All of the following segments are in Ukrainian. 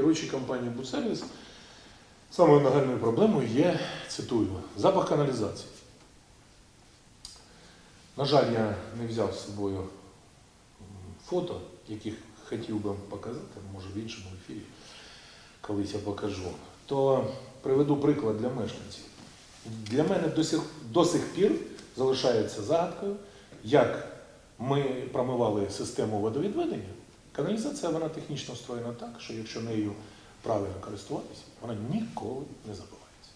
керуючий компанією «Будсервіс», самою нагальною проблемою є, цитую, запах каналізації. На жаль, я не взяв з собою фото, яких хотів би вам показати, може в іншому ефірі, колись я покажу. То приведу приклад для мешканців. Для мене до сих, до сих пір залишається загадкою, як ми промивали систему водовідведення. Каналізація вона технічно встроєна так, що якщо нею правильно користуватися, вона ніколи не забувається.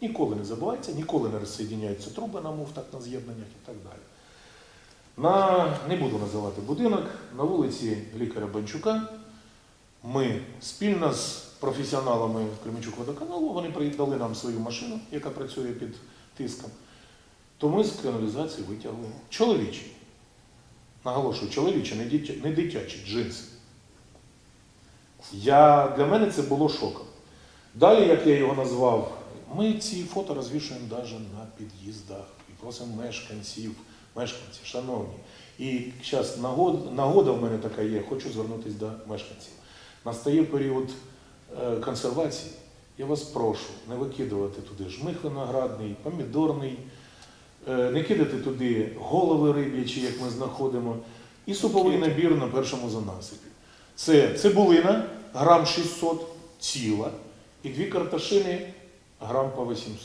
Ніколи не забувається, ніколи не розсоєдняються труби на муфтах, на з'єднаннях і так далі. На, не буду називати будинок, на вулиці лікаря Банчука ми спільно з професіоналами Кременчук водоканалу, вони придали нам свою машину, яка працює під тиском, то ми з каналізації витягли чоловічі. Наголошую, чоловічі, не, дитя, не дитячі джинси. Я, для мене це було шоком. Далі, як я його назвав, ми ці фото розвішуємо навіть на під'їздах і просимо мешканців, мешканці, шановні. І зараз нагода, нагода в мене така є, хочу звернутися до мешканців. Настає період е, консервації. Я вас прошу не викидувати туди жмих виноградний, помідорний, не кидати туди голови риб'ячі, як ми знаходимо, і суповий набір на першому занасипі. Це цибулина, грам 600 ціла, і дві карташини грам по 800.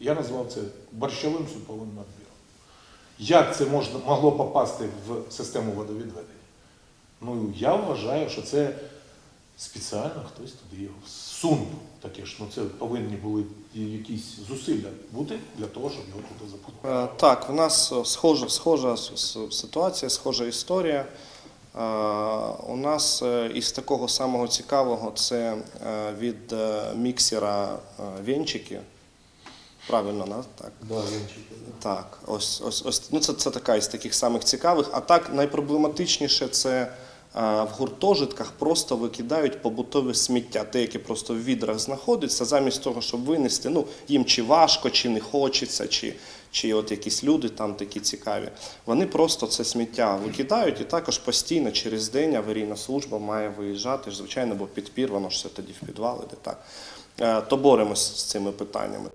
Я назвав це борщовим суповим надбіром. Як це можна, могло попасти в систему водовідведення? Ну, я вважаю, що це спеціально хтось туди його всунув. Таке ж, ну це повинні були якісь зусилля бути для того, щоб його туди запхнути. Е, Так, в нас е, схожа, схожа ситуація, схожа історія. Е, У нас із такого самого цікавого це від міксера венчики. Правильно, на- так? Да, Ленчик, Так, ось, ось, ось ну це, це така із таких самих цікавих. А так найпроблематичніше це в гуртожитках просто викидають побутове сміття, те, яке просто в відрах знаходиться, замість того, щоб винести, ну їм чи важко, чи не хочеться, чи, чи от якісь люди там такі цікаві. Вони просто це сміття викидають і також постійно через день аварійна служба має виїжджати, звичайно, бо підпір, воно ж все тоді в підвал іде так. Е, То боремось з цими питаннями.